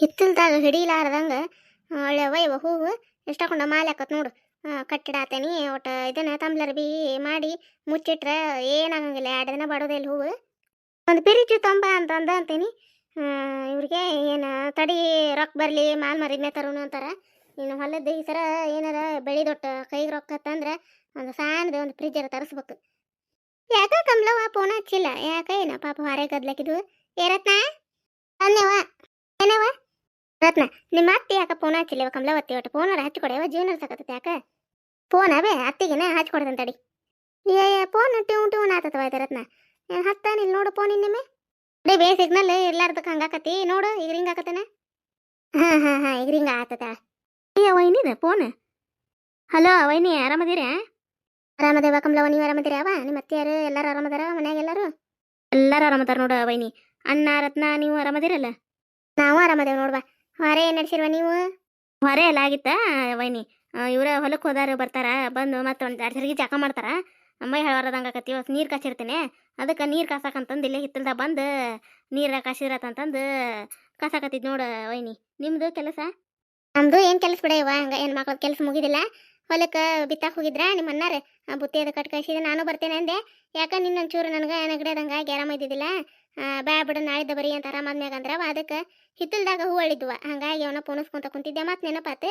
ಹಿತ್ತಲ್ದಾಗ ಹಿಡಿಲಾರ್ದಂಗೆ ಒಳ್ಳೆ ವೈವ ಹೂವು ಎಷ್ಟಾಕೊಂಡ ಮಾಲೆ ಹಾಕತ್ ನೋಡು ಕಟ್ಟಿಡಾತೇನಿ, ಒಟ್ಟು ಇದನ್ನ ತಂಬ್ಲರ್ ಬಿ ಮಾಡಿ ಮುಚ್ಚಿಟ್ರೆ ಏನಾಗಂಗಿಲ್ಲ, ಎರಡು ದಿನ ಬಾಡೋದಿಲ್ಲ ಹೂವು. ಒಂದು ಪಿರಿಚು ತಂಬ ಅಂತ ಅಂತೀನಿ. ಇವ್ರಿಗೆ ಏನು ತಡಿ ರೊಕ್ಕ ಬರಲಿ, ಮಾಲ್ ಮರಿದ್ನೆ ತರೋನು ಅಂತಾರೆ. ಇನ್ನು ಹೊಲದ ಈ ಸರ ಏನಾರ ಬೆಳಿದೊಟ್ಟು ಕೈಗೆ ರೊಕ್ಕ ತಂದ್ರೆ ಒಂದು ಸಣ್ಣದು ಒಂದು ಫ್ರಿಜ್ಜರ ತರಿಸ್ಬೇಕು. ಯಾಕ ಕಮಲವ್ವ ಫೋನ್ ಹಚ್ಚಿಲ್ಲ? ಯಾಕ ಏನ ಪಾಪ ಹೊರೆ ಗದ್ಲಕ್ಕಿದ್ವು ಏರತ್ನಾ? ರತ್ನ ಅನ್ನವ ಏನವ ರತ್ನ, ನಿಮ್ಮ ಅತ್ತಿ ಯಾಕ ಫೋನ್ ಹಚ್ಚಿಲ್ಲ? ಕಮಲವತ್ತಿ ಒಟ್ಟು ಫೋನರ ಹಚ್ಕೊಡೆವ ಜೀವನ ಸಾಕತ್ತೈತೆ ಯಾಕ? ಫೋನ್ ಅವೇ? ಅತ್ತಿಗೆನ ಹಚ್ಕೊಡ್ತಂತ ತಡಿ. ಏ ಫೋನ್ ಟ್ಯೂನ್ ಟ್ಯೂನ್ ಆತತ್ವ ಆಯ್ತು ರತ್ನ. ಹತ್ತಾನಿಲ್ಲ ನೋಡು ಫೋನ್ ಇನ್ನೊಮ್ಮೆ ಅದೇ ಬೇ ಸಿಗ್ನಲ್ ಇರ್ಲಾರ್ದಕ್ಕೆ ಹಂಗಾಕತಿ ನೋಡು, ಈಗ ರಿಂಗ್ ಹಾಕತ್ತೇನ ಹಾ ಹಾ ಹಾ, ಈಗ ರಿಂಗ್ ಆತತ. ಏ ವೈನಿದ ಫೋನ್ ಹಲೋ ವೈನಿ, ಆರಾಮದಿರಾ? ಆರಾಮದೇವ ಕಮಲವ ನೀವು ಆರಾಮದಿರಾವ ನಿಮ್ಮ ಅತ್ತಿಯಾರು ಎಲ್ಲರೂ ಆರಾಮದಾರ? ಮನ್ಯಾಗ ಎಲ್ಲರೂ? ಎಲ್ಲರೂ ಆರಾಮದಾರ ನೋಡ ವೈನಿ. ಅಣ್ಣ, ರತ್ನ, ನೀವು ಆರಾಮದಿರಲ್ಲ? ನಾವು ಆರಾಮದೇವ್ ನೋಡ್ವಾ ಹೊರೆ ನಡ್ಸಿರ್ವ ನೀವು? ಹೊರೆ ಎಲ್ಲ ಆಗಿತ್ತ? ವೈನಿ ಇವ್ರ ಹೊಲಕ್ಕೆ ಹೋದಾರ ಬರ್ತಾರ ಬಂದು ಮತ್ತೆ ಒಂದು ಎರಡು ಸರಿಗೆ ಜಾಕ ಮಾಡ್ತಾರ. ಮೈ ಹಳವಾರದಂಗೆ ಆಕತಿ ಇವತ್ತು ನೀರು ಕಾಸಿರ್ತೇನೆ. ಅದಕ್ಕೆ ನೀರು ಕಾಸಕಂತಂದು ಇಲ್ಲೇ ಹಿತ್ತಲ್ದಾಗ ಬಂದು ನೀರು ಕಾಸಿರತ್ತಂತಂದು ಕಾಸಾಕತ್ತಿದ್ ನೋಡು ವೈನಿ. ನಿಮ್ದು ಕೆಲಸ? ನಮ್ದು ಏನು ಕೆಲಸ ಬಿಡ ಇವ ಹಂಗ ಏನು ಮಕ್ಳದ ಕೆಲಸ ಮುಗಿದಿಲ್ಲ. ಹೊಲಕ್ಕೆ ಬಿತ್ತಾಕ್ ಹೋಗಿದ್ರ ನಿಮ್ಮ ಅನ್ನಾರ ಬುತ್ತಿ ಅದು ಕಟ್ ಕಳಿಸಿದ ನಾನು ಬರ್ತೇನೆ ಅಂದೆ. ಯಾಕ ನಿನ್ನ ಒಂಚೂರು ನನಗೆ ನೆಗಡಿದಂಗೆ ಗ್ಯಾರಮ್ ಇದ್ದಿದ್ದಿಲ್ಲ? ಬ್ಯಾ ಬಿಡು ನಾಳಿದ್ದ ಬರೀ ಅಂತ ಆರಾಮಾದ್ಮ್ಯಾಗ ಅವ ಅದಕ್ಕೆ ಹಿತ್ತಲ್ದಾಗ ಹೂ ಅಳಿದ್ವ. ಹಂಗಾಗಿ ಅವನ ಪೋಣಿಸ್ಕೊಂತ ಕುಂತಿದ್ದೆ. ಮತ್ತೆ ನೆನಪಾತೆ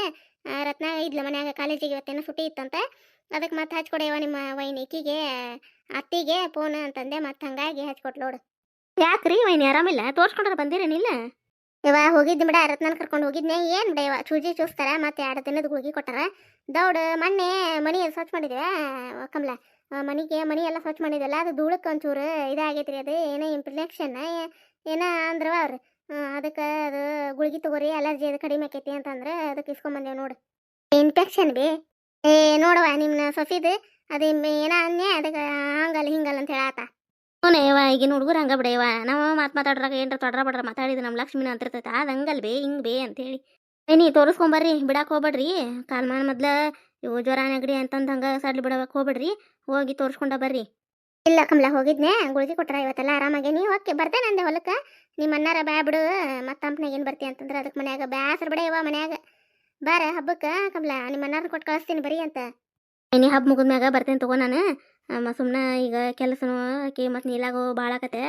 ರತ್ನ ಇದ್ಲ ಮನ್ಯಾಗ ಕಾಲೇಜಿಗೆ ಇವತ್ತೇನೋ ಸುಟಿ ಇತ್ತಂತ. ಅದಕ್ಕೆ ಮತ್ತೆ ಹಚ್ಕೊಡೆಯವ ನಿಮ್ಮ ವೈನಿಕಿಗೆ ಅತ್ತಿಗೆ ಫೋನ್ ಅಂತಂದೆ. ಮತ್ತೆ ಹಂಗಾಗಿ ಹಚ್ಕೊಟ್ ನೋಡು. ಯಾಕ್ರಿ ವೈನಿ ಆರಾಮಿಲ್ಲ? ತೋರ್ಸ್ಕೊಂಡ್ರೆ ಬಂದಿರೇನಿಲ್ಲ? ಇವ ಹೋಗಿದ್ದು ಬಿಡ. ರತ್ನನ್ ಕರ್ಕೊಂಡು ಹೋಗಿದ್ನೆ. ಏನ್ ಬಿಡ ಇವ ಚೂಜಿ ಚೂಸ್ತಾರ ಮತ್ತೆ ಎರಡು ದಿನದ ಗುಳಿಗೆ ಕೊಟ್ಟಾರ. ದೌಡ್ ಮೊನ್ನೆ ಮನಿ ಸ್ವಚ್ಛ ಮಾಡಿದ್ವಿ ಕಮಲ. ಮನಿಗೆ ಮನಿ ಎಲ್ಲ ಸ್ವಚ್ಛ ಮಾಡಿದಲ್ಲ ಅದು ಧೂಳಕ್ಕೆ ಒಂಚೂರು ಇದಾಗೈತ್ರಿ ಅದು, ಏನೋ ಇನ್ಫೆಕ್ಷನ್ ಏನೋ ಅಂದ್ರವ ಅವ್ರು. ಅದಕ್ಕೆ ಅದು ಗುಳಿಗೆ ತಗೋರಿ ಅಲರ್ಜಿ ಅದು ಕಡಿಮೆ ಆಕೈತಿ ಅಂತಂದ್ರೆ ಅದಕ್ಕೆ ಇಸ್ಕೊಂಬಂದೇವ್ ನೋಡು. ಇನ್ಫೆಕ್ಷನ್ ಬಿ? ಏ ನೋಡವ ನಿಮ್ನ ಸೊಸಿದು, ಅದು ಏನ ಅನ್ಯ, ಅದಕ್ಕೆ ಹಂಗಲ್ಲ ಹಿಂಗಲ್ಲ ಅಂತ ಹೇಳಾತ. ಹ್ಞೂ ಈಗ ಈಗಿನ ಹುಡುಗರು ಹಂಗ ಬಿಡೇವ ನಾವು ಮಾತು ಮಾತಾಡ್ರಾಗ ಏನ್ರ ತೊಡ್ರ ಬಡ್ರ ಮಾತಾಡಿದ ನಮ್ಮ ಲಕ್ಷ್ಮಿನ ಅಂತಿರ್ತೈತೆ, ಅದು ಹಂಗಲ್ ಬೇ, ಹಿಂಗ್ ಬೇ ಅಂತೇಳಿ. ಏನಿ ತೋರಿಸ್ಕೊಂಬರ್ರಿ ಬಿಡಕ್ಕೆ ಹೋಗ್ಬೇಡ್ರಿ. ಕಾಲ್ ಮೊದ್ಲು ಮೊದ್ಲ, ಇವು ಜ್ವರ ನೆಗಡಿ ಅಂತಂದು ಹಂಗೆ ಸಡ್ಲು ಬಿಡಬೇಕು ಹೋಗ್ಬೇಡ್ರಿ. ಹೋಗಿ ತೋರಿಸ್ಕೊಂಡ ಬರ್ರಿ. ಇಲ್ಲ ಕಮಲ, ಹೋಗಿದ್ನೆ. ಗುಳಿಗೆ ಕೊಟ್ರ ಇವತ್ತೆಲ್ಲ ನೀವು ಓಕೆ ಬರ್ತೇನೆ ಅಂದೆ ಹೊಲಕ್ಕೆ. ನಿಮ್ಮ ಅನ್ನಾರ ಬ್ಯಾ ಬಿಡು. ಮತ್ತೆ ತಂಪನಾಗ ಏನು ಬರ್ತೀಯ ಅಂತಂದ್ರೆ ಅದಕ್ಕೆ ಮನ್ಯಾಗ ಬ್ಯಾಸರ ಬಿಡ ಇವ ಮನ್ಯಾಗ. ಬಾರ ಹಬ್ಬಕ್ಕೆ ಕಮಲ, ನಿಮ್ಮ ಅನ್ನಾರ ಕೊಟ್ಟು ಕಳಿಸ್ತೀನಿ ಬರೀ ಅಂತ. ಏನಿ ಹಬ್ಬ ಮುಗಿದ್ಮ್ಯಾಗ ಬರ್ತೇನೆ ತಗೋ ನಾನು. ಸುಮ್ಮನೆ ಈಗ ಕೆಲಸನೂ ಆಕಿ ಮತ್ತು ನೀಲಾಗೋ ಭಾಳ ಆಕತೆ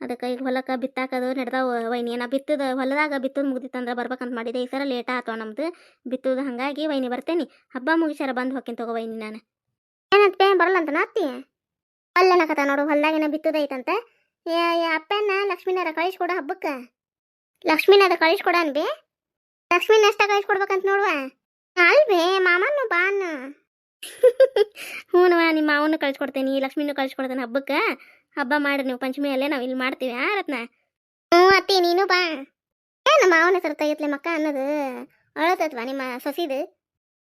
ಅದಕ್ಕೆ ಈಗ ಹೊಲಕ್ಕೆ ಬಿತ್ತಾಕದು ನಡೆದಾವ. ವೈನಿ ನಾ ಬಿತ್ತದ ಹೊಲದಾಗ ಬಿತ್ತದ ಮುಗ್ದಿತ್ತಂದ್ರೆ ಬರ್ಬೇಕಂತ ಮಾಡಿದೆ. ಈ ಸರ ಲೇಟ್ ಆತು ನಮ್ದು. ಬಿತ್ತುದು ಹಾಗಾಗಿ ವೈನಿ ಬರ್ತೇನೆ. ಹಬ್ಬ ಮುಗಿಸಾರ ಬಂದು ಹೋಗ್ತೀನಿ ತಗೋ ವೈನಿ ನಾನು. ಏನಂತ ಪೇ ಬರಲ್ಲ ಅಂತ ಅತ್ತಿ ಅಲ್ಲೇನಕತ್ತ ನೋಡು, ಹೊಲ್ದಾಗಿನ ಬಿತ್ತದೈತಂತೆ. ಅಪ್ಪನ ಲಕ್ಷ್ಮೀನಾರ ಕಳಿಸ್ಕೊಡ ಹಬ್ಬಕ್ಕೆ. ಲಕ್ಷ್ಮೀನಾರ ಕಳಿಸ್ಕೊಡ ಅನ್ಬಿ ಲಕ್ಷ್ಮೀನ ಎಷ್ಟ ಕಳಿಸ್ಕೊಡ್ಬೇಕಂತ ನೋಡುವ? ಅಲ್ಬೇ ಮಾಮನ್ನು ಬಾನ್. ಹ್ಞೂನವ ನಿಮ್ಮ ಮಾವನು ಕಳಿಸ್ಕೊಡ್ತೇನೆ ಲಕ್ಷ್ಮೀನು ಕಳಿಸ್ಕೊಡ್ತೇನೆ ಹಬ್ಬಕ್ಕೆ. ಹಬ್ಬ ಮಾಡಿ, ನೀವು ಪಂಚಮಿ ಅಲ್ಲೇ ನಾವು ಇಲ್ಲಿ ಮಾಡ್ತೀವಿ, ಆ ರತ್ನ? ಹ್ಞೂ ಅತ್ತಿ, ನೀನು ಬಾ. ಏನು ಮಾವನ ಹೆಸರು ತೆಗಿತ್ಲೆ ಮಕ್ಕ ಅನ್ನೋದು? ಅಳತತ್ವ ನಿಮ್ಮ ಸೊಸಿದು?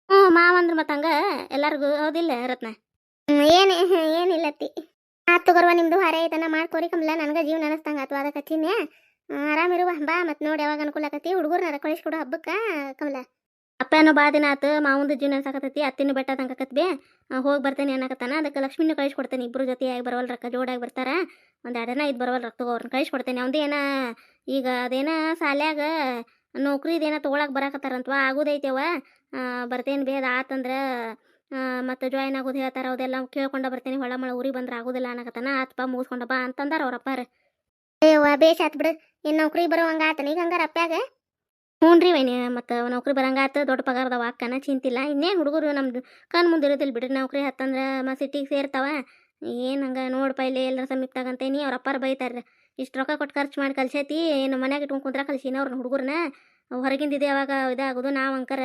ಹ್ಞೂ ಮಾವಂದ್ರೆ ಮತ್ತೆ ಹಂಗ ಎಲ್ಲರಿಗೂ ಹೌದಿಲ್ಲ ರತ್ನ? ಏನು ಏನಿಲ್ಲ ಅತ್ತಿ. ಆ ತಗೋರ್ವ ನಿಮ್ದು ಹಾರೆ ಇದನ್ನ ಮಾಡ್ಕೋರಿ ಕಮಲ ನನಗೆ ಜೀವನ ಅನಿಸ್ತಂಗ ಅಥವಾ ಅದಕ್ಕೆ ಆರಾಮ ಆರಾಮಿರುವ ಬಾ ಮತ್ತೆ ನೋಡಿ ಯಾವಾಗ ಅನುಕೂಲ ಆಕತಿ ಹುಡುಗರ್ನಾರ ಕಳಿಸ್ಕೊಡು ಹಬ್ಬಕ್ಕೆ ಕಮಲ ಅಪ್ಪನೂ ಬಾ ದಿನ ಆತು ಮಾವಂದು ಜೀವನ ಸಾಕತೈತಿ ಅತ್ತಿನ ಬೆಟ್ಟ ತಂಗಾಕತ್ ಬೇ. ಹೋಗಿ ಬರ್ತೇನೆ ಅನ್ನಕತ್ತಾನ ಅದಕ್ಕೆ ಲಕ್ಷ್ಮಿನೂ ಕಳಿಸ್ಕೊಡ್ತೇನೆ ಇಬ್ರು ಜೊತೆಯಾಗಿ ಬರವಲ್ ರೊಕ್ಕ ಜೋಡಾಗಿ ಬರ್ತಾರ. ಒಂದು ಎರಡನ ಇದು ಬರವಲ್ ರೊಕ್ಕ ತಗೋ ಅವ್ರನ್ನ ಕಳಿಸ್ಕೊಡ್ತೇನೆ ಅವ್ದು ಏನ ಈಗ ಅದೇನ ಸಾಲ್ಯಾಗ ನೌಕರಿದೇನ ತೊಗೊಳಕ್ಕೆ ಬರಾಕತ್ತಾರಂತವ? ಆಗೋದೈತೆವ ಬರ್ತೇನೆ ಬೇದ ಆತಂದ್ರೆ ಮತ್ತು ಜಾಯ್ನ್ ಆಗೋದು ಹೇಳ್ತಾರ ಅದೆಲ್ಲ ಕೇಳ್ಕೊಂಡ ಬರ್ತೇನೆ ಹೊಳ ಮಳ ಊರಿಗೆ ಬಂದ್ರೆ ಆಗೋದಿಲ್ಲ ಅನ್ನಕತ್ತಾನ. ಆತ್ಪ ಮುಗಿಸ್ಕೊಂಡ ಬಾ ಅಂತಂದಾರ ಅವ್ರ ಅಪ್ಪಾರ. ಅಯ್ಯವ್ವ ಬೇಷ್ ಆತ್ ಬಿಡು. ಇನ್ನು ನೌಕರಿ ಬರೋವಂಗ ಆತನ. ಈಗ ಹಂಗಾರ ಅಪ್ಪ್ಯಾಗ? ಹ್ಞೂ ರೀ ವೈನಿ ಮತ್ತು ನೌಕರಿ ಬರಂಗ ಆತು. ದೊಡ್ಡ ಪಗಾರದವ ಅಕ್ಕನ ಚಿಂತಿಲ್ಲ. ಇನ್ನೇನು ಹುಡುಗರು ನಮ್ದು ಕಣ್ ಮುಂದೆ ಇರೋದಿಲ್ಲ ಬಿಡ್ರಿ. ನೌಕರಿ ಹತ್ತಂದ್ರೆ ಮ ಸಿಟಿಗೆ ಸೇರ್ತಾವ. ಏನು ಹಂಗೆ ನೋಡಪ್ಪ ಇಲ್ಲಿ ಎಲ್ಲರ ಸಮೀಪದಾಗಂತೇನಿ ಅವ್ರ ಅಪ್ಪಾರ ಬೈತಾರೆ. ಇಷ್ಟು ರೊಕ್ಕ ಕೊಟ್ಟು ಖರ್ಚು ಮಾಡಿ ಕಲ್ಸೈತಿ ಏನು ಮನ್ಯಾಗ ಇಟ್ಕೊಂಡು ಕುಂತ್ರ ಕಲ್ಸಿನ ಅವ್ರನ್ನ ಹುಡುಗರನ್ನ ಹೊರಗಿಂದ ಯಾವಾಗ ಇದಾಗೋದು, ನಾವು ಅಂಕರ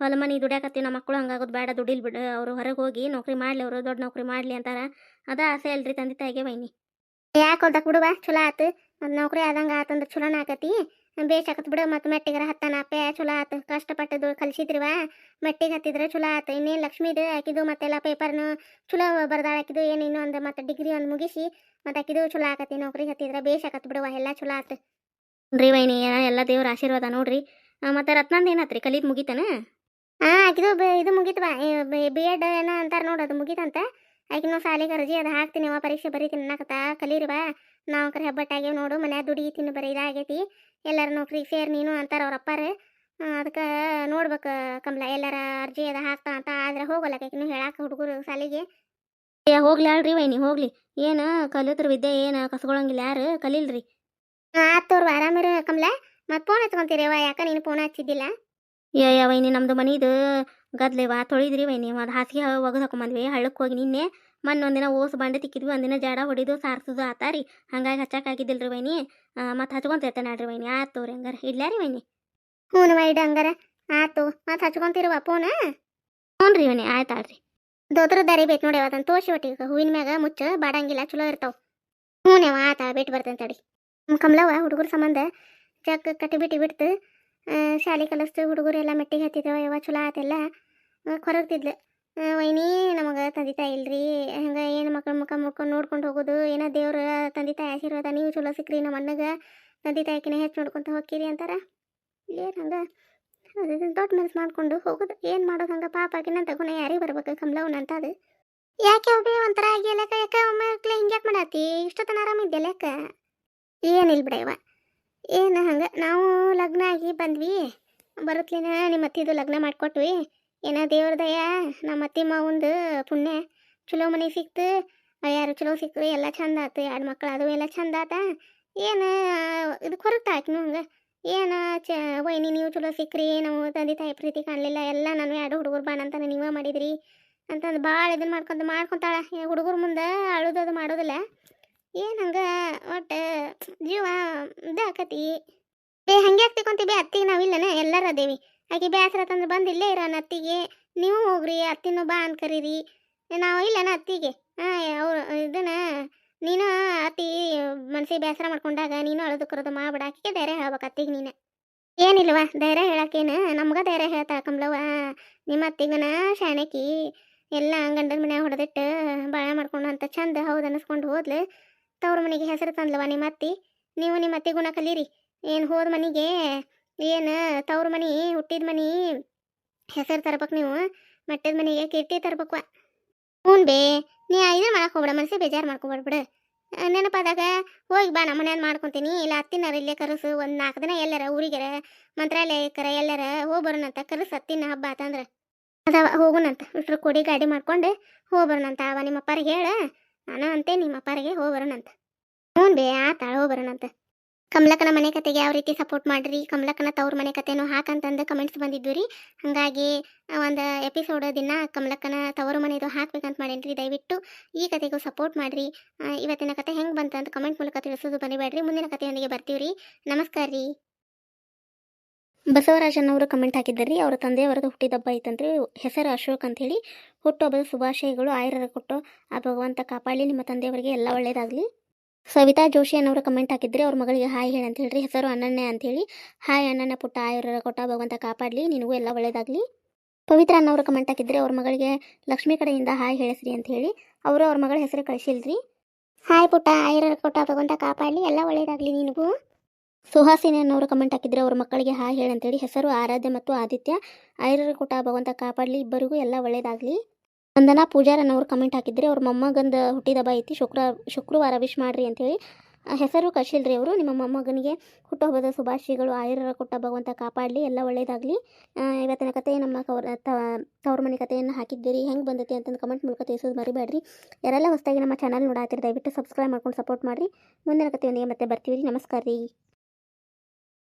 ಹೊಲ ಮನೆ ದುಡಿಯಾಕತ್ತೀವಿ ನಮ್ಮ ಮಕ್ಕಳು ಹಂಗಾಗೋದು ಬೇಡ ದುಡಿಲ್ ಬಿಡು, ಅವರು ಹೊರಗೆ ಹೋಗಿ ನೌಕರಿ ಮಾಡಲಿ, ಅವರು ದೊಡ್ಡ ನೌಕರಿ ಮಾಡಲಿ ಅಂತಾರ. ಅದ ಆಸೆ ಅಲ್ರಿ ತಂದೆ ತಾಯಿಗೆ ಬೈನಿ ಯಾಕೆ ಹೊಲ್ದಾಗ ಬಿಡುವ? ಚಲೋ ಆತು. ಅದು ನೌಕರಿ ಆದಂಗೆ ಆತಂದ್ರೆ ಚಲೋನ ಆಕತಿ. ಬೇಷ್ ಆಕತ್ ಬಿಡು ಮತ್ತು ಮೆಟ್ಟಿಗರ ಹತ್ತಾನ ಅಪ್ಪೆ ಚಲೋ ಆತು. ಕಷ್ಟಪಟ್ಟದು ಕಲಿಸಿದ್ರಿವ ಮೆಟ್ಟಿಗೆ ಹತ್ತಿದ್ರೆ ಚಲೋ ಆತು. ಇನ್ನೇನು ಲಕ್ಷ್ಮೀದು ಹಾಕಿದ್ದು ಮತ್ತೆಲ್ಲ ಪೇಪರ್ನು ಚಲೋ ಬರ್ದಾಳ ಹಾಕಿದ್ದು ಏನು ಇನ್ನೂ ಒಂದು ಮತ್ತೆ ಡಿಗ್ರಿ ಒಂದು ಮುಗಿಸಿ ಮತ್ತು ಹಾಕಿದ್ದು ಚಲೋ ಆಕತಿ. ನೌಕರಿ ಹತ್ತಿದ್ರೆ ಬೇಸಾಕತ್ ಬಿಡುವ ಎಲ್ಲ ಚಲೋ ಆತು. ರೀ ವೈನಿ ಎಲ್ಲ ದೇವ್ರ ಆಶೀರ್ವಾದ ನೋಡ್ರಿ. ಮತ್ತು ರತ್ನಂದ ಏನಾತ್ರಿ? ಕಲಿದ್ ಮುಗಿತನ? ಹಾಂ ಆಕಿದು ಬ- ಇದು ಮುಗಿತು ಬಿ ಎಡ್ ಏನೋ ಅಂತಾರೆ ನೋಡು ಅದು ಮುಗೀತಂತ. ನಾವು ಸಾಲಿಗೆ ಅರ್ಜಿ ಅದು ಹಾಕ್ತೀನಿ ಅವ ಪರೀಕ್ಷೆ ಬರೀತೀನಿ ಅನ್ನಕತ್ತ ಕಲೀರಿವ. ನಾವು ಕರೆ ಹೆಬ್ಬಟ್ಟಾಗ್ಯವ ನೋಡು ಮನ್ಯಾಗ ತಿನ್ನು ಬರೀ ಇದಾಗೈತಿ. ಎಲ್ಲಾರ ನೌಕರಿ ಸೇರಿ ನೀನು ಅಂತಾರ ಅವ್ರ ಅಪ್ಪಾರ. ಅದಕ್ಕೆ ನೋಡ್ಬೇಕು ಕಮಲ ಎಲ್ಲರ ಅರ್ಜಿ ಅದ ಹಾಕ್ತಾ ಅಂತ ಆದ್ರೆ ಹೋಗಲ್ಲ ನೀನು ಹೇಳಾಕ ಹುಡುಗರು ಸಾಲಿಗೆ. ಹೋಗ್ಲಿ ಅಲ್ರಿ ವೈನಿ ಹೋಗ್ಲಿ. ಏನು ಕಲಿತ್ರ ವಿದ್ಯೆ ಏನು ಕಸ್ಕೊಳಂಗಿಲ್ಲ ಯಾರು ಕಲೀಲ್ರಿ. ಆತವ್ರು ಆರಾಮಿರ ಕಮಲ. ಮತ್ತೆ ಫೋನ್ ಹಚ್ಕೊಂತೀರಿ ವಾ ಯಾಕ ನೀನು ಫೋನ್ ಹಚ್ಚಿದ್ದಿಲ್ಲ? ಏ ವೈನಿ ನಮ್ದು ಮನಿದು ಗದ್ಲೇವಾ ತೊಳಿದ್ರಿ ವೈನಿ ಅದು ಹಾಸಿಗೆ ಒಗದು ಹಾಕೊಂಬಂದ್ವಿ ಹಳ್ಳಕ್ಕೆ ಹೋಗಿ ನಿನ್ನೆ ಮೊನ್ನೆ ಒಂದಿನ ಓಸ್ ಬಂಡೆ ತಿಕ್ಕಿದ್ವಿ, ಒಂದಿನ ಜಾಡ ಹೊಡಿದು ಸಾರ್ಸೋದು ಆತಾರಿ. ಹಂಗಾಗಿ ಹಚ್ಚಕ್ಕಾಗಿದ್ದಿಲ್ಲ ಆಗಿದ್ದಿಲ್ರಿ ವೈನಿ. ಮತ್ತೆ ಹಚ್ಕೊಂತಿರ್ತೆ ನೋಡ್ರಿ ವೈನಿ. ಆಯ್ತು ತೋರಿ ಹಂಗಾರ. ಇಡ್ಲಾ ರೀ ವೈನಿ? ಹ್ಞೂ ವೈಡ್ ಹಂಗಾರ. ಆಯ್ತು ಮತ್ತೆ ಹಚ್ಕೊಂತಿರುವ ಫೋನ ಹ್ಞೂ ರೀ ವೈನಿ, ಆಯ್ತು ಆಳ್ರಿ ದೋತ್ರ ದಾರಿ ಬೇಕು ನೋಡಿ ಅದನ್ನ ತೋರ್ಸಿ ಒಟ್ಟಿಗೆ. ಹೂವಿನ ಮ್ಯಾಗ ಮುಚ್ಚ, ಬಾಡಂಗಿಲ್ಲ, ಚಲೋ ಇರ್ತಾವ. ಹ್ಞೂ ನೀವು ಆತ ಬಿಟ್ಟು ಬರ್ತೇನೆ ತಡಿ. ನಮ್ಮ ಕಮಲವ್ವ, ಹುಡುಗರ ಸಂಬಂಧ ಜಗ್ ಕಟ್ಟಿ ಬಿಟ್ಟು ಬಿಡ್ತು. ಶಾಲೆ ಕಲಿಸ್ತು ಹುಡುಗರು ಎಲ್ಲ ಮೆಟ್ಟಿಗೆ ಹತ್ತಿದ್ದವ ಯಾವ ಚಲೋ ಆತೆಲ್ಲ. ಕೊರಗ್ತಿದ್ಲು ವೈನಿ, ನಮಗೆ ತಂದೆ ತಾಯಿ ಇಲ್ರಿ. ಹಂಗೆ ಏನು ಮಕ್ಕಳ ಮುಖ ಮುಡ್ಕೊಂಡು ನೋಡ್ಕೊಂಡು ಹೋಗೋದು? ಏನೋ ದೇವ್ರ ತಂದೆ ತಾಯಿ ಆಶೀರ್ವಾದ. ನೀವು ಚಲೋ ಸಿಕ್ರಿ ನಮ್ಮ ಅಣ್ಣಗೆ. ತಂದೆ ತಾಯಿಕಿನ ಹೆಚ್ಚು ನೋಡ್ಕೊಂತ ಹೋಗ್ತೀರಿ ಅಂತಾರ. ಏನು ಹಂಗೆ? ದೊಡ್ಡ ಮನಸ್ಸು ಮಾಡ್ಕೊಂಡು ಹೋಗೋದು. ಏನು ಮಾಡೋದು ಹಂಗೆ? ಪಾಪ ಆಕಿನಂತ ತಗೊಂಡು ಯಾರಿಗೆ ಬರ್ಬೇಕು? ಅಂತ ಅದು. ಯಾಕೆ ಒಬ್ಬೇ ಒಂಥರ ಆಗಿಲ್ಲ ಯಾಕೆ ಒಮ್ಮೆ ಹಿಂಗ್ಯಾಕೆ ಮಾಡತ್ತಿ ಇಷ್ಟೊತ್ತನ ಆರಾಮಿದ್ಯಲ್ಲ ಯಾಕ ಏನಿಲ್ಲ ಬಿಡವ ಏನು ಹಂಗೆ? ನಾವು ಲಗ್ನ ಆಗಿ ಬಂದ್ವಿ. ಬರುತ್ತಲಿನ ನಿಮ್ಮ ಅತ್ತಿದು ಲಗ್ನ ಮಾಡಿಕೊಟ್ವಿ. ಏನೋ ದೇವ್ರ ದಯ, ನಮ್ಮ ಅತ್ತಿ ಮಾವಂದು ಪುಣ್ಯ. ಚಲೋ ಮನೆ ಸಿಕ್ತು. ಯಾರು ಚಲೋ ಸಿಕ್ತು ಎಲ್ಲ ಚಂದ ಆತು. ಎರಡು ಮಕ್ಕಳು ಅದು ಎಲ್ಲ ಚಂದ ಆತ. ಏನು, ಇದು ಹೊರತು ಆಕಿನೂ ಹಂಗೆ. ಏನು ಚ ವೈನಿ ನೀವು ಚಲೋ ಸಿಕ್ಕ್ರಿ ನಾವು ತಂದೆ ತಾಯಿ ಪ್ರೀತಿ ಕಾಣಲಿಲ್ಲ. ಎಲ್ಲ ನಾನು ಎರಡು ಹುಡುಗರು ಬಾಣ ಅಂತ ನೀವೇ ಮಾಡಿದ್ರಿ. ಅಂತಂದು ಭಾಳ ಇದನ್ನ ಮಾಡ್ಕೊಂತ, ಮಾಡ್ಕೊತಾಳೆ. ಹುಡುಗರ ಮುಂದೆ ಅಳುದದು ಮಾಡೋದಿಲ್ಲ. ಏನು ಹಂಗೆ ಒಟ್ಟು ಜೀವ ಇದಾಕತಿ ಬೇ ಹಂಗೆ ಆಗ್ತಿಕೊಂತಿ ಬೇ ಅತ್ತಿಗೆ ನಾವಿಲ್ಲನ ಎಲ್ಲರ ಅದೇವಿ. ಆಕೆ ಬೇಸರ ತಂದ್ರೆ ಬಂದಿಲ್ಲೇ ಇಲ್ಲೇ ಇರೋಣ ಅತ್ತಿಗೆ. ನೀವು ಹೋಗ್ರಿ, ಅತ್ತಿನೂ ಬಾ ಅಂತ ಕರೀರಿ. ನಾವು ಇಲ್ಲನ ಅತ್ತಿಗೆ. ಹಾಂ ಅವ್ರು ಇದನ್ನ ನೀನು ಅತ್ತಿ ಮನಸ್ಸಿಗೆ ಬೇಸರ ಮಾಡ್ಕೊಂಡಾಗ ನೀನು ಅಳದು ಕರೋದು ಮಾಡ್ಬಿಡ. ಧೈರ್ಯ ಹೇಳ್ಬೇಕು ಅತ್ತಿಗೆ ನೀನು. ಏನಿಲ್ವಾ? ಧೈರ್ಯ ಹೇಳಕ್ಕೇನು? ನಮ್ಗೆ ಧೈರ್ಯ ಹೇಳ್ತಾ ಕಮ್ಲವ್ವ ನಿಮ್ಮ ಅತ್ತಿಗನ ಶಾಣಕಿ ಎಲ್ಲ ಗಂಡನ ಮನೆ ಹೊಡೆದಿಟ್ಟು ಬಾಳ ಮಾಡ್ಕೊಂಡು ಅಂತ ಚಂದ ಹೌದು ಅನ್ನಿಸ್ಕೊಂಡು ಹೋದ್ಲು. ತವ್ರ ಮನೆಗೆ ಹೆಸರು ತಂದ್ಲವ ನಿಮ್ಮ ಅತ್ತಿ? ನೀವು ನಿಮ್ಮ ಅತ್ತಿ ಗುಣ ಕಲೀರಿ. ಏನು ಹೋದ ಮನೆಗೆ ಏನು ತವ್ರ ಮನೆ, ಹುಟ್ಟಿದ ಮನೆ ಹೆಸರು ತರ್ಬೇಕು ನೀವು? ಮಟ್ಟದ ಮನೆಗೆ ಕೀರ್ತಿ ತರ್ಬೇಕು ಹ್ಞೂ ಬೇ, ನೀ ಇದನ್ನ ಮಾಡಕ್ಕೆ ಹೋಗ್ಬೇಡ ಮನಸಿ ಬೇಜಾರು ಮಾಡ್ಕೊಬೇಡ ಬಿಡು. ನೆನಪಾದಾಗ ಹೋಗಿ ಬಾ, ನಮ್ಮ ಮನ್ಯಾಗ ಮಾಡ್ಕೊತೀನಿ. ಇಲ್ಲ ಅತ್ತಿನಾರ ಇಲ್ಲೇ ಕರೆಸು, ಒಂದು ನಾಲ್ಕು ದಿನ ಎಲ್ಲರ ಊರಿಗರ, ಮಂತ್ರಾಲಯಕ್ಕರ ಎಲ್ಲರ ಹೋಗಿ ಬರೋಣಂತ ಕರೆಸು ಅತ್ತಿನ ಹಬ್ಬ ಆತಂದ್ರೆ. ಅದಾವ, ಹೋಗೋಣಂತ. ಇಷ್ಟ್ರ ಕೊಡಿ ಗಾಡಿ ಮಾಡ್ಕೊಂಡು ಹೋಗ್ಬರೋಣಂತ. ಅವ ನಿಮ್ಮ ಅಪ್ಪಾರಿಗೆ ಹೇಳ. ನಾನು ಅಂತೆ ನಿಮ್ಮ ಅಪ್ಪಾರಿಗೆ ಹೋಗ್ಬರೋಣಂತ. ಹ್ಞೂ ಬೇ ಆತಾಳ ಹೋಗಿ ಬರೋಣಂತ ಕಮಲಕ್ಕನ ಮನೆ ಕತೆಗೆ ಯಾವ ರೀತಿ ಸಪೋರ್ಟ್ ಮಾಡ್ರಿ? ಕಮಲಕ್ಕನ ತವ್ರ ಮನೆ ಕತೆನೂ ಹಾಕಂತಂದು ಕಮೆಂಟ್ಸ್ ಬಂದಿದ್ದು ರೀ. ಹಾಗಾಗಿ ಒಂದು ಎಪಿಸೋಡ್ ದಿನ ಕಮಲಕ್ಕನ ತವರು ಮನೆದು ಹಾಕ್ಬೇಕಂತ ಮಾಡೇನ್ರಿ ದಯವಿಟ್ಟು. ಈ ಕತೆಗೂ ಸಪೋರ್ಟ್ ಮಾಡಿರಿ. ಇವತ್ತಿನ ಕತೆ ಹೆಂಗೆ ಬಂತಂತ ಕಮೆಂಟ್ ಮೂಲಕ ತಿಳಿಸೋದು ಬರಿಬೇಡ್ರಿ ಮುಂದಿನ ಕತೆಯೊಂದಿಗೆ ಬರ್ತೀವಿ ರೀ ನಮಸ್ಕಾರ ರೀ ಬಸವರಾಜನವರು ಕಮೆಂಟ್ ಹಾಕಿದ್ದಾರೆ ಅವರ ತಂದೆಯವರದು ಹುಟ್ಟಿದಬ್ಬ ಐತಂತ್ರಿ. ಹೆಸರು ಅಶೋಕ್ ಅಂತೇಳಿ ಹುಟ್ಟುಹಬ್ಬದ ಶುಭಾಶಯಗಳು. ಆಯುರ್ವೇದ ಕೊಟ್ಟು ಆ ಭಗವಂತ ಕಾಪಾಡಲಿ, ನಿಮ್ಮ ತಂದೆಯವರಿಗೆ ಎಲ್ಲ ಒಳ್ಳೆಯದಾಗಲಿ ಸವಿತಾ ಜೋಶಿ ಅನ್ನೋರು ಕಮೆಂಟ್ ಹಾಕಿದ್ರಿ, ಅವ್ರ ಮಗಳಿಗೆ ಹಾಯ್ ಹೇಳಿ ಅಂತ ಹೇಳ್ರಿ ಹೆಸರು ಅನನ್ಯ ಅಂತೇಳಿ ಹಾಯ್ ಅನನ್ಯ ಪುಟ್ಟ ಆಯುರ್ವೇದ ಕೊಟ್ಟ, ಭಗವಂತ ಕಾಪಾಡಲಿ, ನಿನಗೂ ಎಲ್ಲ ಒಳ್ಳೆಯದಾಗಲಿ ಪವಿತ್ರ ಅನ್ನೋರು ಕಮೆಂಟ್ ಹಾಕಿದ್ರಿ, ಅವ್ರ ಮಗಳಿಗೆ ಲಕ್ಷ್ಮಿ ಕಡೆಯಿಂದ ಹಾಯ್ ಹೇಳಿಸ್ರಿ ಅಂತ ಹೇಳಿ ಅವರು ಅವ್ರ ಮಗಳ ಹೆಸರು ಕಳಿಸಿಲ್ರಿ. ಹಾಯ್ ಪುಟ್ಟ ಆಯುರ್ವೇದ ಕೊಟ್ಟ, ಭಗವಂತ ಕಾಪಾಡಲಿ, ಎಲ್ಲ ಒಳ್ಳೆಯದಾಗಲಿ ನಿನಗೂ. ಸುಹಾಸಿನಿ ಅನ್ನೋರು ಕಮೆಂಟ್ ಹಾಕಿದ್ರೆ, ಅವ್ರ ಮಕ್ಕಳಿಗೆ ಹಾಯ್ ಹೇಳಿ ಅಂತೇಳಿ ಹೆಸರು, ಆರಾಧ್ಯ ಮತ್ತು ಆದಿತ್ಯ. ಐರರು ಕೊಟ್ಟ ಭಗವಂತ ಕಾಪಾಡಲಿ, ಇಬ್ಬರಿಗೂ ಎಲ್ಲ ಒಳ್ಳೇದಾಗಲಿ. ವಂದನಾ ಪೂಜಾರ್ ಅನ್ನೋರು ಕಮೆಂಟ್ ಹಾಕಿದ್ರೆ, ಅವ್ರ ಮೊಮ್ಮಗಂದ ಹುಟ್ಟಿದಬ್ಬ ಐತಿ, ಶುಕ್ರ, ಶುಕ್ರವಾರ ವಿಶ್ ಮಾಡ್ರಿ ಅಂತೇಳಿ. ಹೆಸರು ಕಶಿಲ್ರಿ ಅವರು, ನಿಮ್ಮ ಮೊಮ್ಮಗನಿಗೆ ಹುಟ್ಟುಹಬ್ಬದ ಶುಭಾಶಯಗಳು ಆಯುರ್ವೇದ ಕೊಟ್ಟ ಭಗವಂತ ಕಾಪಾಡಲಿ, ಎಲ್ಲ ಒಳ್ಳೇದಾಗಲಿ. ಇವತ್ತಿನ ಕತೆ ನಮ್ಮ ಕವರ್ ತವ್ರ ಮನೆ ಕಥೆಯನ್ನು ಹಾಕಿದ್ದೀರಿ ಹೆಂಗೆ ಬಂದೈತಿ ಅಂತಂದು ಕಮೆಂಟ್ ಮೂಲಕ ತಿಳಿಸೋದು ಮರಿಬೇಡ್ರಿ. ಯಾರೆಲ್ಲ ಹೊಸದಾಗಿ ನಮ್ಮ ಚಾನಲ್ ನೋಡಾತಿರಿ, ದಯವಿಟ್ಟು ಸಬ್ಸ್ಕ್ರೈಬ್ ಮಾಡ್ಕೊಂಡು ಸಪೋರ್ಟ್ ಮಾಡಿರಿ. ಮುಂದಿನ ಕಥೆಯೊಂದಿಗೆ ಮತ್ತೆ ಬರ್ತೀವಿ ನಮಸ್ಕಾರ ರೀ.